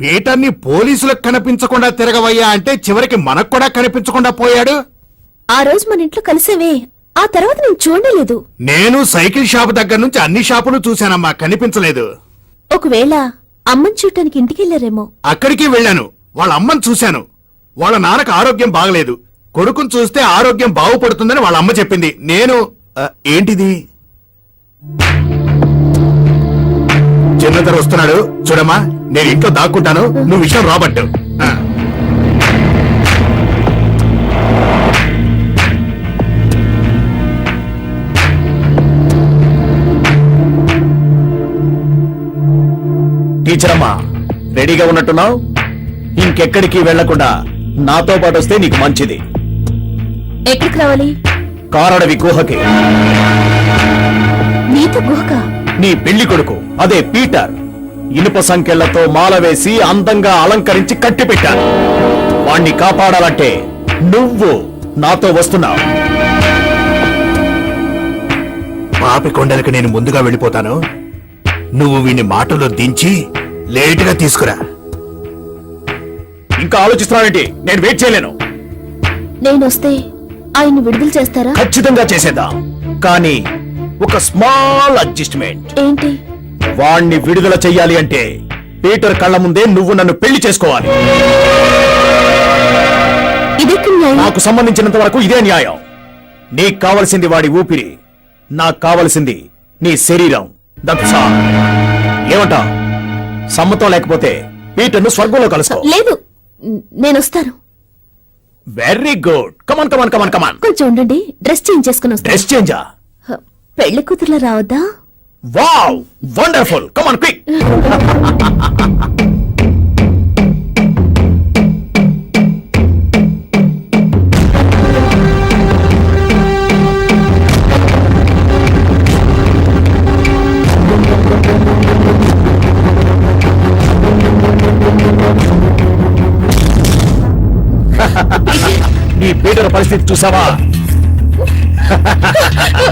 పీటర్ని పోలీసులకు కనిపించకుండా తిరగవయ్యా అంటే చివరికి మనకు కూడా కనిపించకుండా పోయాడు? ఆ రోజు మన ఇంట్లో కలిసేవే. ఆ తర్వాత నేను చూడలేదు. నేను సైకిల్ షాప్ దగ్గర నుంచి అన్ని షాపులు చూశానమ్మా కనిపించలేదు. ఒకవేళ అమ్మని చూడటానికి ఇంటికి వెళ్ళారేమో. అక్కడికి వెళ్ళాను. వాళ్ళ అమ్మని చూశాను. వాళ్ళ నాన్నకు ఆరోగ్యం బాగలేదు. కొడుకుని చూస్తే ఆరోగ్యం బాగుపడుతుందని వాళ్ళ అమ్మ చెప్పింది. నేను ఆ, ఏంటిది? చిన్నతర వస్తున్నాడు. చూడమ్మా నేను ఇంట్లో దాక్కుంటాను. నువ్వు విషయం రాబట్టు. ఆ. టీచర్ అమ్మా రెడీగా ఉన్నట్టున్నావు? ఇంకెక్కడికి వెళ్ళకుండా నాతో పాటు వస్తే నీకు మంచిది. ఎక్కడికి రావాలి? కారడవి గుహకి. నీతో గుహక? నీ పెళ్ళి కొడుకు. అదే పీటర్ ఇనుప సంఖ్యలతో మాల వేసి అందంగా అలంకరించి కట్టిపెట్టాను వాణ్ణి కాపాడాలంటే నువ్వు నాతో వస్తున్నావు. పాపి కొండలకు నేను ముందుగా వెళ్ళిపోతాను. నువ్వు వీని మాటలో దించి లేటుగా తీసుకురా. ఇంకా ఆలోచిస్తున్నావేంటి? నేను వెయిట్ చేయలేను. నేను వస్తే ఆయన్ని విడుదల చేస్తారా? ఖచ్చితంగా చేసేద్దాం. కానీ ఒక స్మాల్ అడ్జస్ట్మెంట్. ఏంటి? వాణ్ణి విడుదల చెయ్యాలి అంటే పీటర్ కళ్ళ ముందే నువ్వు నన్ను పెళ్ళి చేసుకోవాలి. నాకు సంబంధించినంత వరకు ఇదే న్యాయం. నీకు కావలసింది వాడి ఊపిరి నాకు కావలసింది నీ శరీరం. దట్సా ఏమంటా? సమ్మతం లేకపోతే పీటర్ను స్వర్గంలో కలుసుకో. లేదు నేను వస్తాను. Very good come on come on come on come on కొంచెం ఉండండి డ్రెస్ చేంజ్ చేసుకుని డ్రెస్ చేంజా? పెళ్ళి కూతుర్లా రావద్దా? Wow wonderful. Come on quick నీ పీటర్ పరిస్థితి చూసావా?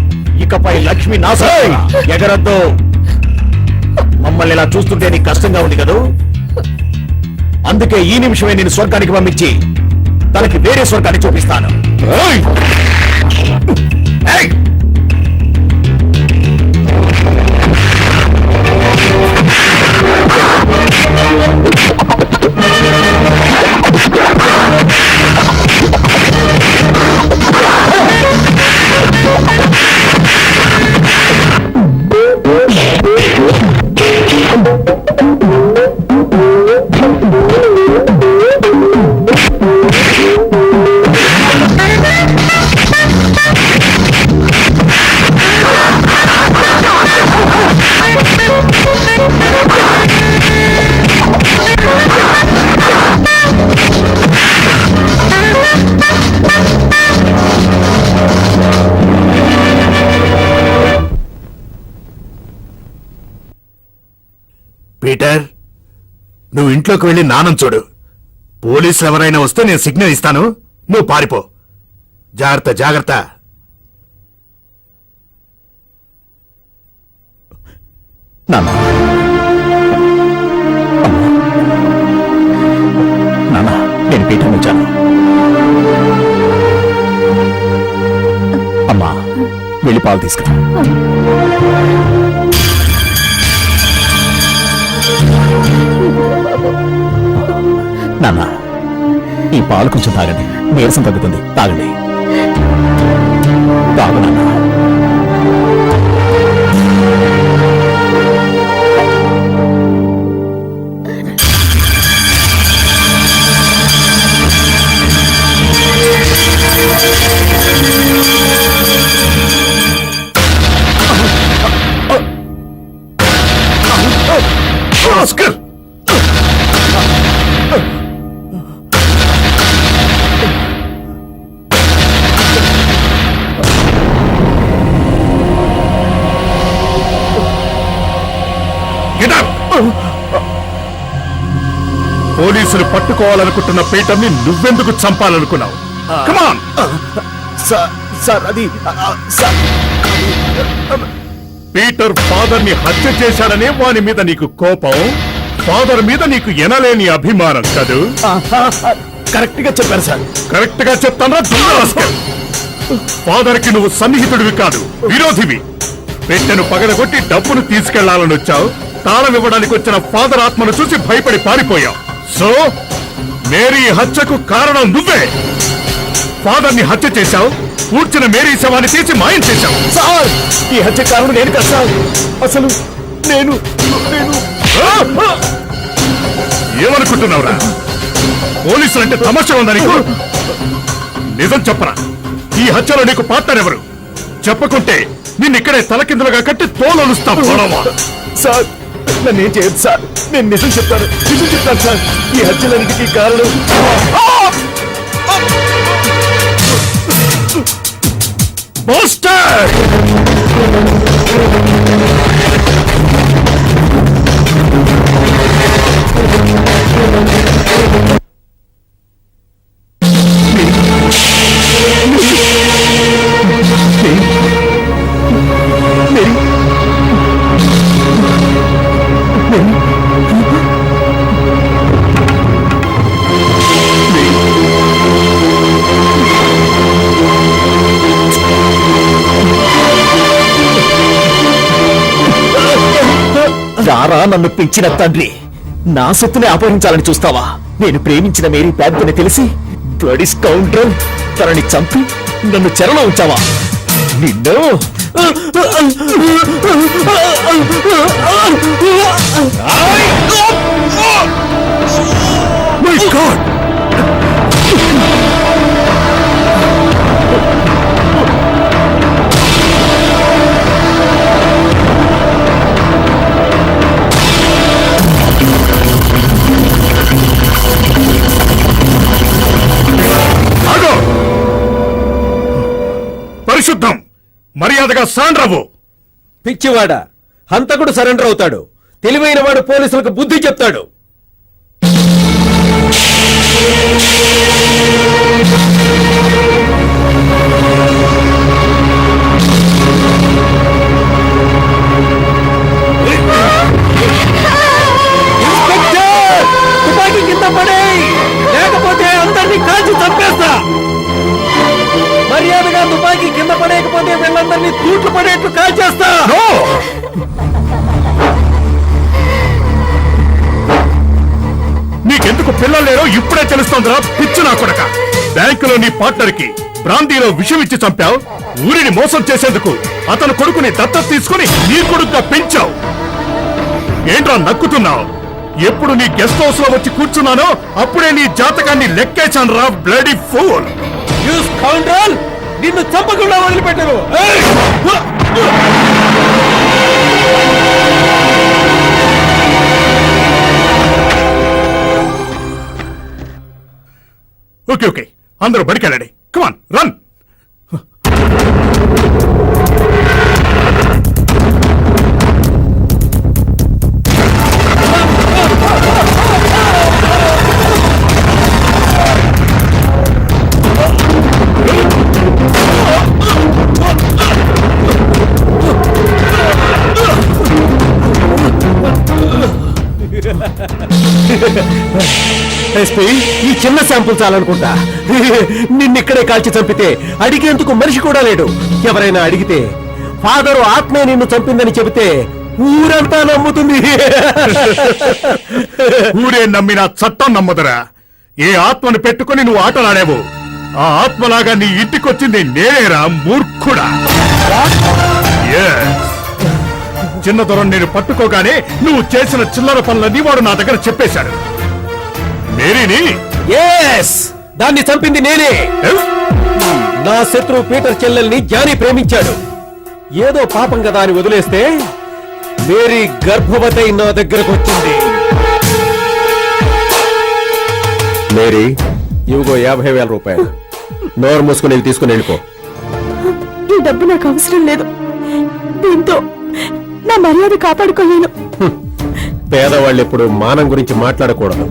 ఇకపై లక్ష్మి నాశనం ఎగరద్దు. మమ్మల్ని ఇలా చూస్తుంటే నీకు కష్టంగా ఉంది కదూ? అందుకే ఈ నిమిషమే నేను స్వర్గానికి పంపించి తనకి వేరే స్వర్గాన్ని చూపిస్తాను. నువ్వు ఇంట్లోకి వెళ్ళి నానం చూడు. పోలీసులు ఎవరైనా వస్తే నేను సిగ్నల్ ఇస్తాను. నువ్వు పారిపో. జాగ్రత్త జాగ్రత్త. నాన్న. నాన్న నేను పీఠం ఉంచాను అమ్మా వెళ్ళి పాలు తీసుకురా. నాన్న ఈ పాలు కొంచెం తాగండి. నీరసం తగ్గుతుంది. తాగండి. తాగునా? పోలీసులు పట్టుకోవాలనుకుంటున్న పీటర్ని నువ్వెందుకు చంపాలనుకున్నావు? కమాన్ సార్ అది పీటర్ ఫాదర్ని హత్య చేశాడనే వాని మీద నీకు కోపం? ఫాదర్ మీద నీకు ఎనలేని అభిమానం కదూ? కరెక్ట్గా చెప్పారు సార్. కరెక్ట్గా చెప్తానా ఫాదర్కి నువ్వు సన్నిహితుడివి కాదు విరోధివి. పెట్టెను పగలగొట్టి డబ్బును తీసుకెళ్ళాలని వచ్చావు. తాళం ఇవ్వడానికి వచ్చిన ఫాదర్ ఆత్మను చూసి భయపడి పారిపోయావు. సో మేరీ హత్యకు కారణం నువ్వే. ఫాదర్ని హత్య చేశావు పూడ్చిన మేరీ శవాన్ని తీసి మాయం చేశావు. సార్ ఈ హత్య కారణం నేను కదా సార్. అసలు నేను నేను! ఏమనుకుంటున్నావురా? పోలీసులంటే తమాషా ఉందా నీకు? నిజం చెప్పరా? ఈ హత్యలో నీకు పార్ట్నర్ ఎవరు? చెప్పకుంటే నిన్ను ఇక్కడే తలకిందులుగా కట్టి తోలొలుస్తా సార్ నన్ను ఏం చేయదు సార్. నేను నిజం చెప్తాను నిజం చెప్తాను సార్. ఈ హత్యలన్నిటికీ కారణం పోస్టర్ రారా నన్ను పెంచిన తండ్రి? నా సొత్తునే అపహరించాలని చూస్తావా? నేను ప్రేమించిన మేరీ ప్యాంతని తెలిసి బ్లడీ స్కౌండ్రల్ తనని చంపి నన్ను చెరలో ఉంచావా? నిన్ను? గాడ్ మర్యాదగా సాండ్రవు పిచ్చివాడ హంతకుడు సరెండర్ అవుతాడు. తెలివైన వాడు పోలీసులకు బుద్ధి చెప్తాడు. పార్ట్నర్కి బ్రాంతిలో విషం ఇచ్చి చంపావు? ఊరిని మోసం చేసేందుకు అతను కొడుకుని దత్తత తీసుకుని నీ కొడుకుగా పెంచావు. ఏంట్రా నక్కుతున్నావు? ఎప్పుడు నీ గెస్ట్ హౌస్లో వచ్చి కూర్చున్నానో అప్పుడే నీ జాతకాన్ని లెక్కేశాను రా బ్లడీ ఫూల్. నిన్ను చంపకుండా వదిలిపెట్టరు! Okay okay. అందరూ బడికెళ్ళండి. కమాన్ రన్ ఎస్పీ ఈ చిన్న శాంపుల్ చాలనుకుంటా. నిన్నిక్కడే కాల్చి చంపితే అడిగేందుకు మనిషి కూడా లేడు. ఎవరైనా అడిగితే ఫాదరు ఆత్మే నిన్ను చంపిందని చెబితే ఊరంతా నమ్ముతుంది. ఊరే నమ్మిన చట్టం నమ్మదురా. ఏ ఆత్మను పెట్టుకుని నువ్వు ఆటలాడావు? ఆ ఆత్మలాగా నీ ఇంటికొచ్చింది నేనేరా మూర్ఖుడా? Yes. చిన్న నేను పట్టుకోగానే నువ్వు చేసిన చిల్లర పనులన్నీ వాడు నా దగ్గర చెప్పేశాడు. మేరీని? ఎస్ దాన్ని చంపింది నేనే? నా శత్రువు పీటర్ చెల్లెల్ని జానీ ప్రేమించాడు. ఏదో పాపం కదా అని వదిలేస్తే మేరీ గర్భవతి నా దగ్గరకు వచ్చింది. మేరీ ఇవిగో యాభై వేల రూపాయలు. నోరు మూసుకుని ఇవి తీసుకుని వెళ్ళిపో. ఈ డబ్బు నాకు అవసరం లేదు. దీంతో నా మర్యాద కాపాడుకోలేను. పేదవాళ్ళు ఎప్పుడు మానం గురించి మాట్లాడకూడదు.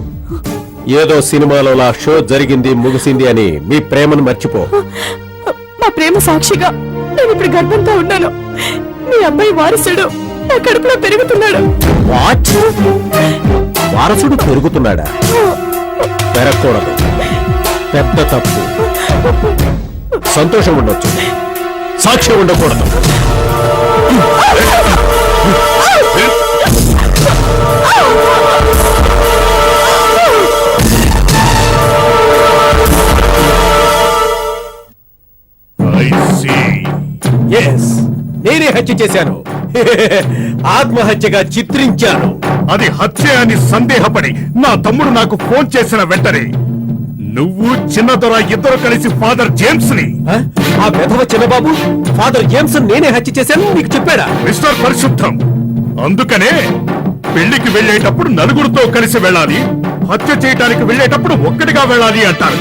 ఏదో సినిమాలో షో జరిగింది ముగిసింది అని మీ ప్రేమను మర్చిపో. మా ప్రేమ సాక్షిగా నేను ఇప్పుడు గర్భంతో ఉన్నాను. మీ అబ్బాయి వారసుడు నా కడుపులో పెరుగుతున్నాడు. వారసుడు పెరుగుతున్నాడా? పెరగకూడదు. పెద్ద తప్పు. సంతోషం ఉండొచ్చు. సాక్ష్యం ఉండకూడదు. I నేనే హత్య చేశాను. ఆత్మహత్యగా చిత్రించాను. అది హత్య అని సందేహపడి నా తమ్ముడు నాకు ఫోన్ చేసిన వెంటనే నువ్వు చిన్నదొర ఇద్దరు కలిసి ఫాదర్ జేమ్స్ని ఆ? వెధవ చిన్నబాబు ఫాదర్ జేమ్స్ నేనే హత్య చేశాను నీకు చెప్పాడా? మిస్టర్ పరిశుద్ధం అందుకనే పెళ్ళికి వెళ్ళేటప్పుడు నలుగురితో కలిసి వెళ్ళాలి హత్య చేయడానికి వెళ్ళేటప్పుడు ఒక్కడిగా వెళ్ళాలి అంటారు.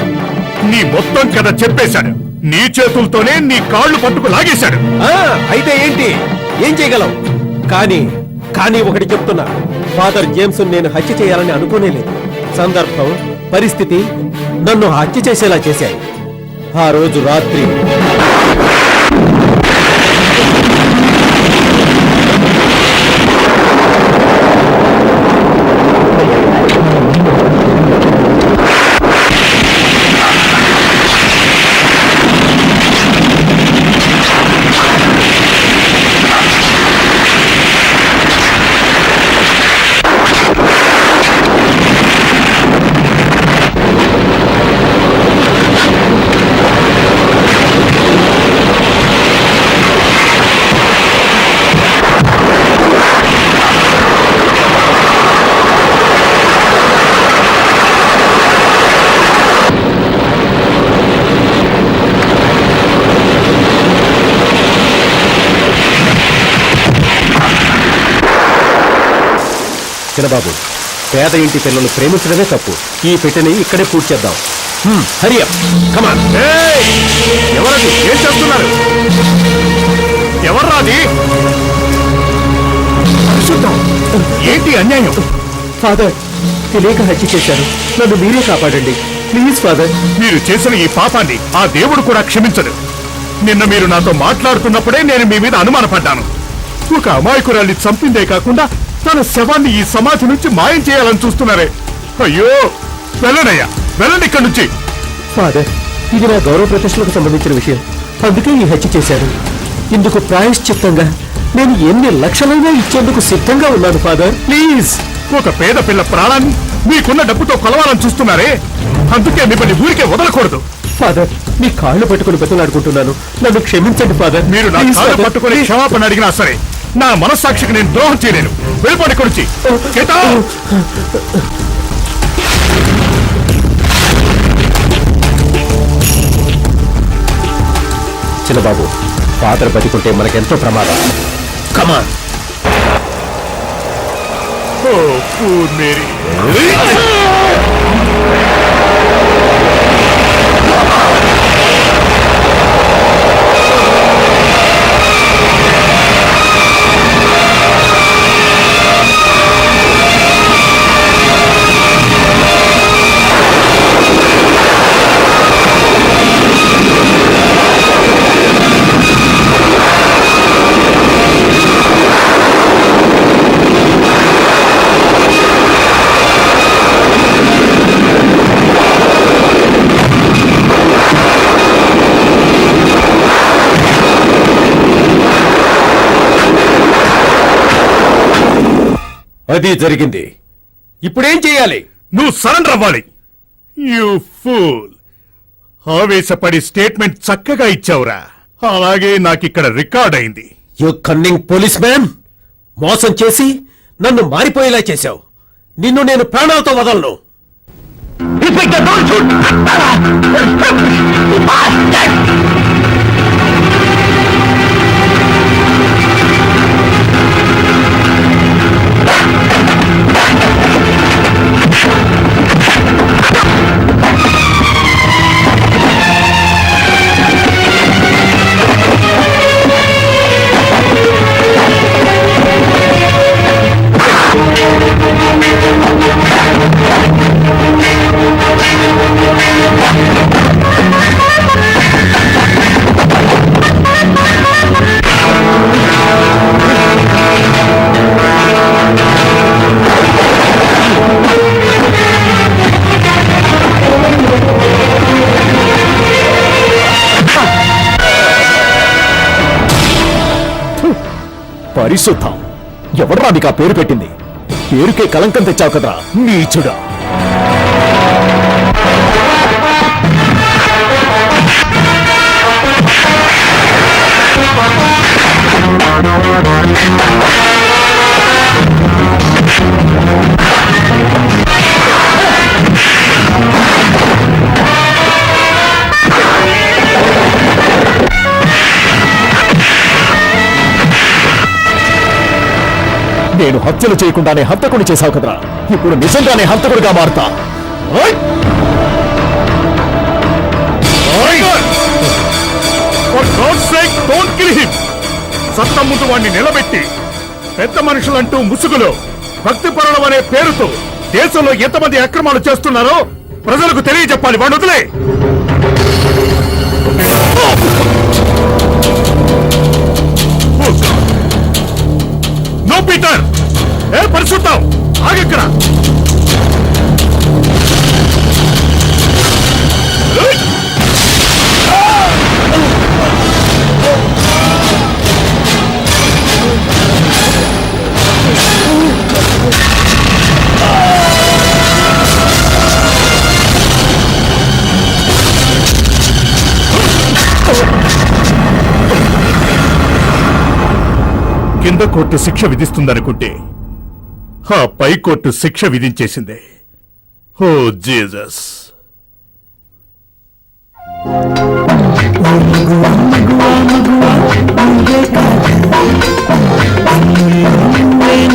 నీ మొత్తం కథ చెప్పేశాడు. నీ చేతులతోనే నీ కాళ్ళు పట్టుకు లాగేశాడు. ఆ, అయితే ఏంటి? ఏం చేయగలం? కానీ కానీ ఒకటి చెప్తున్నా. ఫాదర్ జేమ్స్ నేను హత్య చేయాలని అనుకోనేలేదు సందర్భం పరిస్థితి నన్ను హత్య చేసేలా చేశాయి. ఆ రోజు రాత్రి చిన్నబాబు పేద ఇంటి పిల్లలు ప్రేమించడమే తప్పు. ఈ పెట్టెని ఇక్కడే పూర్తి చేద్దాం. Hari come on! ఎవరది? ఏం చేస్తున్నారు? ఎవర్రాది? పరిశుద్ధం. ఏంటి అన్యాయం? ఫాదర్ తెలియక హత్య చేశారు. నన్ను మీరే కాపాడండి. ప్లీజ్ ఫాదర్ మీరు చేసిన ఈ పాపాన్ని ఆ దేవుడు కూడా క్షమించడు నిన్న మీరు నాతో మాట్లాడుతున్నప్పుడే నేను మీ మీద అనుమానపడ్డాను. ఒక అమాయకురాల్ని చంపిందే కాకుండా తన శవాన్ని ఈ సమాధి నుంచి మాయం చేయాలని చూస్తున్నారే. అయ్యో! వెళ్ళనయ్యా. వెళ్ళండి ఇక్కడి నుంచి. ఫాదర్ ఇది నా గౌరవ ప్రతిష్టలకు సంబంధించిన విషయం. అందుకే ఈ హత్య చేశాను ఇందుకు ప్రాయశ్చిత్తంగా నేను ఎన్ని లక్షలైనా ఇచ్చేందుకు సిద్ధంగా ఉన్నాను ఫాదర్. ప్లీజ్! ఒక పేద పిల్ల ప్రాణాన్ని మీకున్న డబ్బుతో కొలవాలని చూస్తున్నారే. అందుకే మిమ్మల్ని ఊరికే వదలకూడదు. ఫాదర్ మీ కాళ్ళు పట్టుకుని బతులాడుకుంటున్నాను. నన్ను క్షమించండి ఫాదర్. మీరు నా కాళ్ళు. పట్టుకుని క్షమాపణ అడిగినా సరే నా మనస్సాక్షికి నేను ద్రోహం చేయలేను. వెళ్ళిపోండి out! చిన్నబాబు ఫాదర్ బతికుంటే మనకెంతో ప్రమాదం. Come on Oh, poor Mary. అది జరిగింది. ఇప్పుడేం చేయాలి? నువ్వు సరెండర్ అవ్వాలి ఆవేశపడి స్టేట్మెంట్ చక్కగా ఇచ్చావురా. అలాగే నాకిక్కడ రికార్డ్ అయింది యూ కన్నింగ్ పోలీస్ మ్యాన్? మోసం చేసి నన్ను మారిపోయేలా చేశావు. నిన్ను నేను ప్రాణాలతో వదలను. ఎవడరా నీకు ఆ పేరు పెట్టింది పేరుకే కలంకం తెచ్చావు కదరా నీచుడా Thank you. నేను హత్యలు చేయకుండానే హంతకుని చేశావు కదరా. ఇప్పుడు నిజంగానే హంతకుడిగా మారుతా. సత్తం ముందు వాణ్ణి నిలబెట్టి పెద్ద మనుషులంటూ ముసుగులో భక్తి పరులం అనే పేరుతో దేశంలో ఎంతమంది అక్రమాలు చేస్తున్నారో ప్రజలకు తెలియజెప్పాలి. వాడు వదిలే. పీటర్! ఏ పరిశుద్ధం? ఆగిక్కడ Oh! కింద కోర్టు శిక్ష విధిస్తుందనుకుంటే ఆ పై కోర్టు శిక్ష విధించేసింది. ఓ జీసస్. మగువా